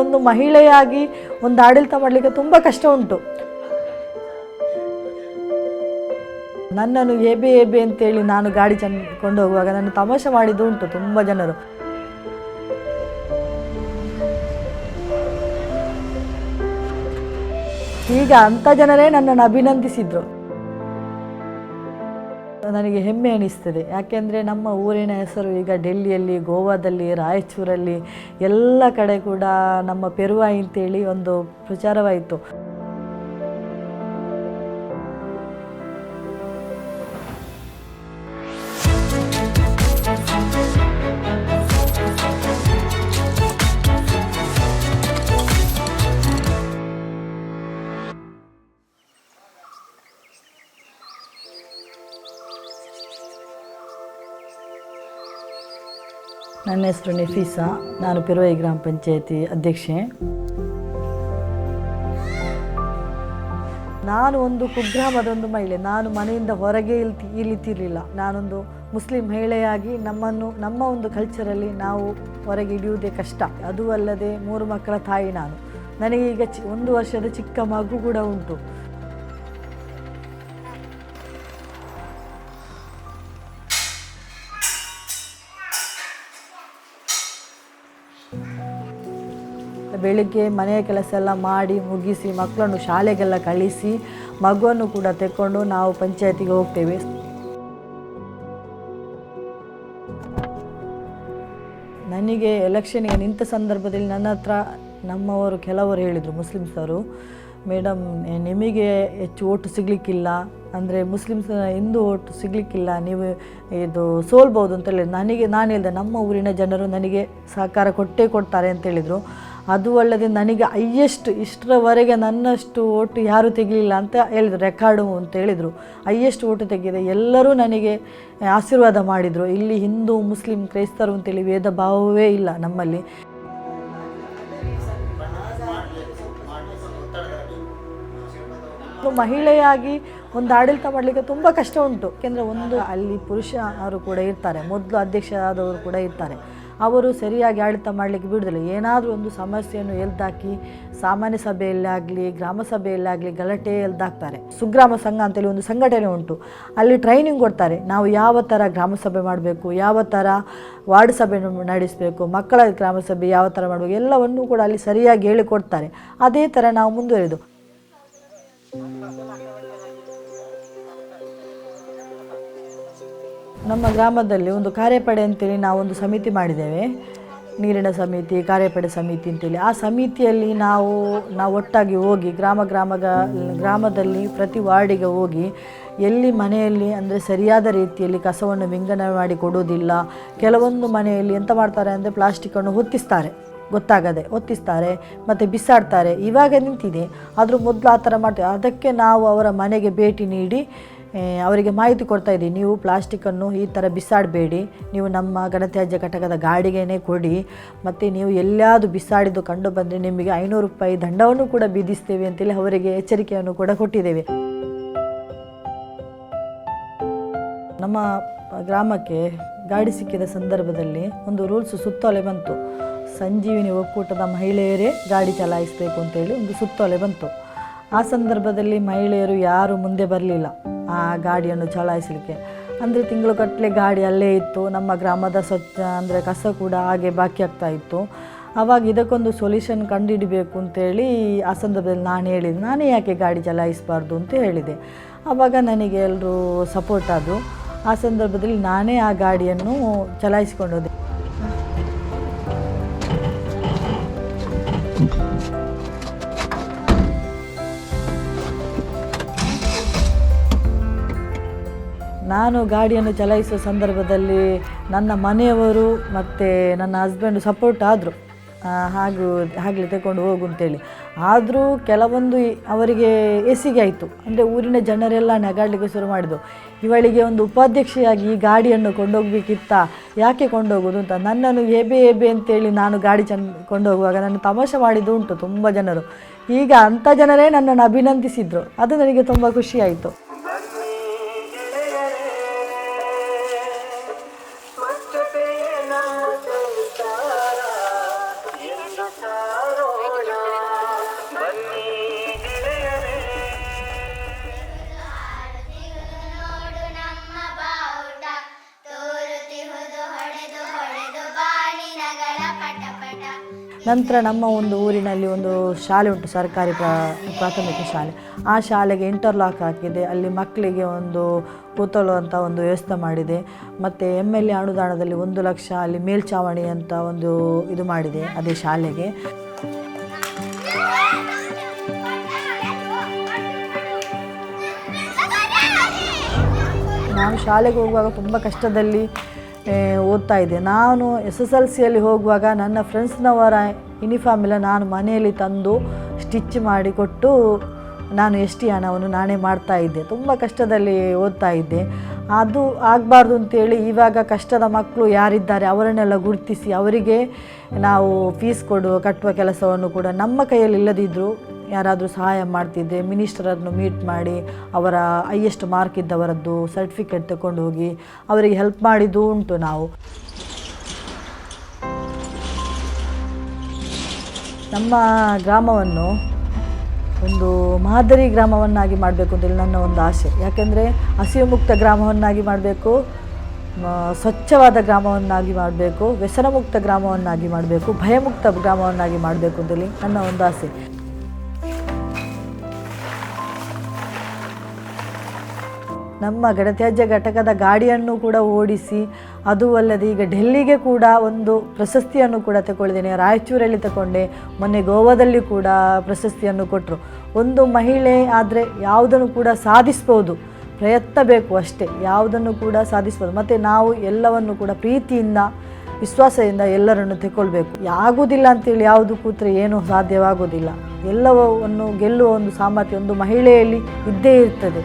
ಒಂದು ಮಹಿಳೆಯಾಗಿ ಒಂದು ಆಡಳಿತ ಮಾಡಲಿಕ್ಕೆ ತುಂಬ ಕಷ್ಟ ಉಂಟು. ನನ್ನನ್ನು ಎಬೆ ಎಬೆ ಅಂತೇಳಿ ನಾನು ಗಾಡಿ ಕೊಂಡು ಹೋಗುವಾಗ ನನ್ನ ತಮಾಷೆ ಮಾಡಿದ್ದು ಉಂಟು ತುಂಬ ಜನರು. ಈಗ ಅಂಥ ಜನರೇ ನನ್ನನ್ನು ಅಭಿನಂದಿಸಿದ್ರು. ನನಗೆ ಹೆಮ್ಮೆ ಅನಿಸ್ತದೆ. ಯಾಕೆಂದರೆ ನಮ್ಮ ಊರಿನ ಹೆಸರು ಈಗ ಡೆಲ್ಲಿಯಲ್ಲಿ, ಗೋವಾದಲ್ಲಿ, ರಾಯಚೂರಲ್ಲಿ ಎಲ್ಲ ಕಡೆ ಕೂಡ ನಮ್ಮ ಪೆರುವಾಯಿ ಅಂತೇಳಿ ಒಂದು ಪ್ರಚಾರವಾಯಿತು. ನನ್ನ ಹೆಸರು ನಿಫೀಸಾ. ನಾನು ಪಿರೋಯಿ ಗ್ರಾಮ ಪಂಚಾಯತಿ ಅಧ್ಯಕ್ಷೆ. ನಾನು ಒಂದು ಕುಗ್ರಾಮದ ಒಂದು ಮಹಿಳೆ. ನಾನು ಮನೆಯಿಂದ ಹೊರಗೆ ಇಲ್ತಿ, ಇಳಿತಿರಲಿಲ್ಲ. ನಾನೊಂದು ಮುಸ್ಲಿಂ ಮಹಿಳೆಯಾಗಿ ನಮ್ಮನ್ನು, ನಮ್ಮ ಒಂದು ಕಲ್ಚರಲ್ಲಿ ನಾವು ಹೊರಗೆ ಇಳಿಯುವುದೇ ಕಷ್ಟ. ಅದು ಅಲ್ಲದೆ ಮೂರು ಮಕ್ಕಳ ತಾಯಿ ನಾನು. ನನಗೆ ಈಗ ಚಿ, ಒಂದು ವರ್ಷದ ಚಿಕ್ಕ ಮಗು ಕೂಡ ಉಂಟು. ಬೆಳಿಗ್ಗೆ ಮನೆಯ ಕೆಲಸ ಎಲ್ಲ ಮಾಡಿ ಮುಗಿಸಿ ಮಕ್ಕಳನ್ನು ಶಾಲೆಗೆಲ್ಲ ಕಳಿಸಿ ಮಗುವನ್ನು ಕೂಡ ತೆಕ್ಕೊಂಡು ನಾವು ಪಂಚಾಯತಿಗೆ ಹೋಗ್ತೇವೆ. ನನಗೆ ಎಲೆಕ್ಷನ್ಗೆ ನಿಂತ ಸಂದರ್ಭದಲ್ಲಿ ನನ್ನ ಹತ್ರ ನಮ್ಮವರು ಕೆಲವರು ಹೇಳಿದರು ಮುಸ್ಲಿಮ್ಸವರು ಮೇಡಮ್ ನಿಮಗೆ ಹೆಚ್ಚು ಓಟು ಸಿಗಲಿಕ್ಕಿಲ್ಲ ಅಂದರೆ ಮುಸ್ಲಿಮ್ಸ್ ಹಿಂದೂ ಓಟು ಸಿಗಲಿಕ್ಕಿಲ್ಲ. ನೀವು ಇದು ಸೋಲ್ಬೋದು ಅಂತ ಹೇಳಿದ್ರು ನನಗೆ, ನಾನು ಹೇಳಿದೆ, ನಮ್ಮ ಊರಿನ ಜನರು ನನಗೆ ಸಹಕಾರ ಕೊಟ್ಟೇ ಕೊಡ್ತಾರೆ ಅಂತ ಹೇಳಿದರು. ಅದು ಅಲ್ಲದೆ ನನಗೆ ಹೈಯೆಸ್ಟ್ ಇಷ್ಟರವರೆಗೆ ನನ್ನಷ್ಟು ಓಟು ಯಾರೂ ತೆಗಲಿಲ್ಲ ಅಂತ ಹೇಳಿದರು, ರೆಕಾರ್ಡು ಅಂತ ಹೇಳಿದರು. ಹೈಯೆಸ್ಟ್ ಓಟು ತೆಗೆದೆ ಎಲ್ಲರೂ ನನಗೆ ಆಶೀರ್ವಾದ ಮಾಡಿದರು. ಇಲ್ಲಿ ಹಿಂದೂ, ಮುಸ್ಲಿಂ, ಕ್ರೈಸ್ತರು ಅಂತೇಳಿ ವೇದ ಭಾವವೇ ಇಲ್ಲ ನಮ್ಮಲ್ಲಿ. ಮಹಿಳೆಯಾಗಿ ಒಂದು ಆಡಳಿತ ಮಾಡಲಿಕ್ಕೆ ತುಂಬ ಕಷ್ಟ ಉಂಟು. ಯಾಕೆಂದರೆ ಒಂದು ಅಲ್ಲಿ ಪುರುಷ ಅವರು ಕೂಡ ಇರ್ತಾರೆ. ಮೊದಲು ಅಧ್ಯಕ್ಷರಾದವರು ಕೂಡ ಇರ್ತಾರೆ. ಅವರು ಸರಿಯಾಗಿ ಆಡಳಿತ ಮಾಡಲಿಕ್ಕೆ ಬಿಡೋದಿಲ್ಲ. ಏನಾದರೂ ಒಂದು ಸಮಸ್ಯೆಯನ್ನು ಎಲ್ದಾಕಿ, ಸಾಮಾನ್ಯ ಸಭೆಯಲ್ಲಾಗಲಿ, ಗ್ರಾಮ ಸಭೆಯಲ್ಲಾಗಲಿ ಗಲಾಟೆ ಎಲ್ದಾಕ್ತಾರೆ ಸುಗ್ರಾಮ ಸಂಘ ಅಂತೇಳಿ ಒಂದು ಸಂಘಟನೆ ಉಂಟು. ಅಲ್ಲಿ ಟ್ರೈನಿಂಗ್ ಕೊಡ್ತಾರೆ. ನಾವು ಯಾವ ಥರ ಗ್ರಾಮ ಸಭೆ ಮಾಡಬೇಕು, ಯಾವ ಥರ ವಾರ್ಡ್ ಸಭೆ ನಡೆಸಬೇಕು, ಮಕ್ಕಳ ಗ್ರಾಮ ಸಭೆ ಯಾವ ಥರ ಮಾಡಬೇಕು, ಎಲ್ಲವನ್ನೂ ಕೂಡ ಅಲ್ಲಿ ಸರಿಯಾಗಿ ಹೇಳಿಕೊಡ್ತಾರೆ. ಅದೇ ಥರ ನಾವು ಮುಂದುವರೆದು. ನಮ್ಮ ಗ್ರಾಮದಲ್ಲಿ ಒಂದು ಕಾರ್ಯಪಡೆ ಅಂತೇಳಿ ನಾವೊಂದು ಸಮಿತಿ ಮಾಡಿದ್ದೇವೆ. ನೀರಿನ ಸಮಿತಿ, ಕಾರ್ಯಪಡೆ ಸಮಿತಿ ಅಂತೇಳಿ. ಆ ಸಮಿತಿಯಲ್ಲಿ ನಾವು ನಾವು ಒಟ್ಟಾಗಿ ಹೋಗಿ ಗ್ರಾಮ ಗ್ರಾಮಗ ಗ್ರಾಮದಲ್ಲಿ ಪ್ರತಿ ವಾರ್ಡಿಗೆ ಹೋಗಿ ಎಲ್ಲಿ ಮನೆಯಲ್ಲಿ ಅಂದರೆ ಸರಿಯಾದ ರೀತಿಯಲ್ಲಿ ಕಸವನ್ನು ವಿಂಗಡಣೆ ಮಾಡಿ ಕೊಡೋದಿಲ್ಲ ಕೆಲವೊಂದು ಮನೆಯಲ್ಲಿ ಎಂತ ಮಾಡ್ತಾರೆ ಅಂದರೆ ಪ್ಲಾಸ್ಟಿಕ್ಕನ್ನು ಹೊತ್ತಿಸ್ತಾರೆ ಗೊತ್ತಾಗದೆ ಒತ್ತಿಸ್ತಾರೆ, ಮತ್ತು ಬಿಸಾಡ್ತಾರೆ. ಇವಾಗ ನಿಂತಿದೆ. ಆದರೂ ಮೊದಲು ಆ ಥರ ಮಾಡ್ತಾರೆ ಅದಕ್ಕೆ ನಾವು ಅವರ ಮನೆಗೆ ಭೇಟಿ ನೀಡಿ ಅವರಿಗೆ ಮಾಹಿತಿ ಕೊಡ್ತಾ ಇದ್ದೀನಿ. ನೀವು ಪ್ಲಾಸ್ಟಿಕ್ಕನ್ನು ಈ ಥರ ಬಿಸಾಡಬೇಡಿ. ನೀವು ನಮ್ಮ ಘನತ್ಯಾಜ್ಯ ಘಟಕದ ಗಾಡಿಗೆನೇ ಕೊಡಿ. ಮತ್ತು ನೀವು ಎಲ್ಲಾದರೂ ಬಿಸಾಡಿದ್ದು ಕಂಡು ಬಂದರೆ ನಿಮಗೆ ಐನೂರು ರೂಪಾಯಿ ದಂಡವನ್ನು ಕೂಡ ಬೀದಿಸ್ತೇವೆ ಅಂತೇಳಿ ಅವರಿಗೆ ಎಚ್ಚರಿಕೆಯನ್ನು ಕೂಡ ಕೊಟ್ಟಿದ್ದೇವೆ. ನಮ್ಮ ಗ್ರಾಮಕ್ಕೆ ಗಾಡಿ ಸಿಕ್ಕಿದ ಸಂದರ್ಭದಲ್ಲಿ ಒಂದು ರೂಲ್ಸ್ ಸುತ್ತೋಲೆ ಬಂತು. ಸಂಜೀವಿನಿ ಒಕ್ಕೂಟದ ಮಹಿಳೆಯರೇ ಗಾಡಿ ಚಲಾಯಿಸಬೇಕು ಅಂತೇಳಿ ಒಂದು ಸುತ್ತೋಲೆ ಬಂತು. ಆ ಸಂದರ್ಭದಲ್ಲಿ ಮಹಿಳೆಯರು ಯಾರು ಮುಂದೆ ಬರಲಿಲ್ಲ. ಆ ಗಾಡಿಯನ್ನು ಚಲಾಯಿಸಲಿಕ್ಕೆ. ಅಂದರೆ ತಿಂಗಳು ಕಟ್ಟಲೆ ಗಾಡಿ ಅಲ್ಲೇ ಇತ್ತು. ನಮ್ಮ ಗ್ರಾಮದ ಸ್ವಚ್ಛ ಅಂದರೆ ಕಸ ಕೂಡ ಹಾಗೆ ಬಾಕಿ ಆಗ್ತಾ ಇತ್ತು. ಆವಾಗ ಇದಕ್ಕೊಂದು ಸೊಲ್ಯೂಷನ್ ಕಂಡುಹಿಡಬೇಕು ಅಂತೇಳಿ ಆ ಸಂದರ್ಭದಲ್ಲಿ ನಾನು ಹೇಳಿದೆ ನಾನೇ ಯಾಕೆ ಗಾಡಿ ಚಲಾಯಿಸಬಾರ್ದು ಅಂತ ಹೇಳಿದೆ. ಆವಾಗ ನನಗೆ ಎಲ್ಲರೂ ಸಪೋರ್ಟ್ ಆದರು. ಆ ಸಂದರ್ಭದಲ್ಲಿ ನಾನೇ ಆ ಗಾಡಿಯನ್ನು ಚಲಾಯಿಸಿಕೊಂಡು ಹೋದೆ. ನಾನು ಗಾಡಿಯನ್ನು ಚಲಾಯಿಸುವ ಸಂದರ್ಭದಲ್ಲಿ ನನ್ನ ಮನೆಯವರು ಮತ್ತು ನನ್ನ ಹಸ್ಬೆಂಡ್ ಸಪೋರ್ಟ್ ಆದರು. ಹಾಗೂ ಹಾಗೆ ತಗೊಂಡು ಹೋಗು ಅಂತೇಳಿ. ಆದರೂ ಕೆಲವೊಂದು ಅವರಿಗೆ ಎಸಿಗೆ ಆಯಿತು. ಅಂದರೆ ಊರಿನ ಜನರೆಲ್ಲ ನಗಾಡಲಿಕ್ಕೆ ಶುರು ಮಾಡಿದರು. ಇವಳಿಗೆ ಒಂದು ಉಪಾಧ್ಯಕ್ಷೆಯಾಗಿ ಈ ಗಾಡಿಯನ್ನು ಕೊಂಡೋಗ್ಬೇಕಿತ್ತ. ಯಾಕೆ ಕೊಂಡೋಗೋದು ಅಂತ? ನನ್ನನ್ನು ಎಬೆ ಎಬೆ ಅಂತೇಳಿ ನಾನು ಗಾಡಿ ಚೆನ್ನ ಕೊಂಡೋಗುವಾಗ ನನ್ನ ತಮಾಷೆ ಮಾಡಿದ್ದು ಉಂಟು ತುಂಬ ಜನರು. ಈಗ ಅಂಥ ಜನರೇ ನನ್ನನ್ನು ಅಭಿನಂದಿಸಿದರು. ಅದು ನನಗೆ ತುಂಬ ಖುಷಿಯಾಯಿತು ನಂತರ ನಮ್ಮ ಒಂದು ಊರಿನಲ್ಲಿ ಒಂದು ಶಾಲೆ ಉಂಟು, ಸರ್ಕಾರಿ ಪ್ರಾ, ಪ್ರಾಥಮಿಕ ಶಾಲೆ. ಆ ಶಾಲೆಗೆ ಇಂಟರ್ಲಾಕ್ ಹಾಕಿದೆ. ಅಲ್ಲಿ ಮಕ್ಕಳಿಗೆ ಒಂದು ಕೂತಳುವಂಥ ಒಂದು ವ್ಯವಸ್ಥೆ ಮಾಡಿದೆ. ಮತ್ತು ಎಂ ಎಲ್ ಎ ಅನುದಾನದಲ್ಲಿ ಒಂದು ಲಕ್ಷ ಅಲ್ಲಿ ಮೇಲ್ಛಾವಣಿ ಅಂತ ಒಂದು ಇದು ಮಾಡಿದೆ ಅದೇ ಶಾಲೆಗೆ. ನಾನು ಶಾಲೆಗೆ ಹೋಗುವಾಗ ತುಂಬ ಕಷ್ಟದಲ್ಲಿ ಓದ್ತಾ ಇದ್ದೆ. ನಾನು ಎಸ್ ಎಸ್ ಎಲ್ ಸಿಯಲ್ಲಿ ಹೋಗುವಾಗ ನನ್ನ ಫ್ರೆಂಡ್ಸ್ನವರ ಯೂನಿಫಾರ್ಮ್ ಎಲ್ಲ ನಾನು ಮನೆಯಲ್ಲಿ ತಂದು ಸ್ಟಿಚ್ ಮಾಡಿ ಕೊಟ್ಟು ನಾನು ಎಷ್ಟು ಹಣವನ್ನು ನಾನೇ ಮಾಡ್ತಾ ಇದ್ದೆ. ತುಂಬ ಕಷ್ಟದಲ್ಲಿ ಓದ್ತಾ ಇದ್ದೆ. ಅದು ಆಗಬಾರ್ದು ಅಂತೇಳಿ ಇವಾಗ ಕಷ್ಟದ ಮಕ್ಕಳು ಯಾರಿದ್ದಾರೆ ಅವರನ್ನೆಲ್ಲ ಗುರುತಿಸಿ ಅವರಿಗೆ ನಾವು ಫೀಸ್ ಕೊಡುವ, ಕಟ್ಟುವ ಕೆಲಸವನ್ನು ಕೂಡ ನಮ್ಮ ಕೈಯಲ್ಲಿ ಇಲ್ಲದಿದ್ದರೂ ಯಾರಾದರೂ ಸಹಾಯ ಮಾಡ್ತಿದ್ದರೆ ಮಿನಿಸ್ಟರನ್ನು ಮೀಟ್ ಮಾಡಿ ಅವರ ಹೈಯೆಸ್ಟ್ ಮಾರ್ಕ್ ಇದ್ದವರದ್ದು ಸರ್ಟಿಫಿಕೇಟ್ ತಗೊಂಡು ಹೋಗಿ ಅವರಿಗೆ ಹೆಲ್ಪ್ ಮಾಡಿದ್ದು ಉಂಟು ನಾವು. ನಮ್ಮ ಗ್ರಾಮವನ್ನು ಒಂದು ಮಾದರಿ ಗ್ರಾಮವನ್ನಾಗಿ ಮಾಡಬೇಕು ಅಂತೇಳಿ ನನ್ನ ಒಂದು ಆಸೆ. ಯಾಕೆಂದರೆ ಹಸಿವು ಮುಕ್ತ ಗ್ರಾಮವನ್ನಾಗಿ ಮಾಡಬೇಕು ಸ್ವಚ್ಛವಾದ ಗ್ರಾಮವನ್ನಾಗಿ ಮಾಡಬೇಕು, ವ್ಯಸನಮುಕ್ತ ಗ್ರಾಮವನ್ನಾಗಿ ಮಾಡಬೇಕು, ಭಯಮುಕ್ತ ಗ್ರಾಮವನ್ನಾಗಿ ಮಾಡಬೇಕು ಅಂತೇಳಿ ನನ್ನ ಒಂದು ಆಸೆ. ನಮ್ಮ ಗಣತ್ಯಾಜ್ಯ ಘಟಕದ ಗಾಡಿಯನ್ನು ಕೂಡ ಓಡಿಸಿ, ಅದು ಅಲ್ಲದೆ ಈಗ ಡೆಲ್ಲಿಗೆ ಕೂಡ ಒಂದು ಪ್ರಶಸ್ತಿಯನ್ನು ಕೂಡ ತಗೊಳ್ಳಿದ್ದೇನೆ. ರಾಯಚೂರಲ್ಲಿ ತಗೊಂಡೆ, ಮೊನ್ನೆ ಗೋವಾದಲ್ಲಿ ಕೂಡ ಪ್ರಶಸ್ತಿಯನ್ನು ಕೊಟ್ಟರು ಒಂದು ಮಹಿಳೆ ಆದರೆ ಯಾವುದನ್ನು ಕೂಡ ಸಾಧಿಸ್ಬೋದು, ಪ್ರಯತ್ನ ಬೇಕು ಅಷ್ಟೇ. ಯಾವುದನ್ನು ಕೂಡ ಸಾಧಿಸ್ಬೋದು. ಮತ್ತು ನಾವು ಎಲ್ಲವನ್ನು ಕೂಡ ಪ್ರೀತಿಯಿಂದ, ವಿಶ್ವಾಸದಿಂದ ಎಲ್ಲರನ್ನು ತಗೊಳ್ಬೇಕು ಆಗುವುದಿಲ್ಲ ಅಂತೇಳಿ ಯಾವುದು ಕೂತ್ರೆ ಏನೂ ಸಾಧ್ಯವಾಗುವುದಿಲ್ಲ ಎಲ್ಲವನ್ನು ಗೆಲ್ಲುವ ಒಂದು ಸಾಮರ್ಥ್ಯ ಒಂದು ಮಹಿಳೆಯಲ್ಲಿ ಇದ್ದೇ ಇರ್ತದೆ.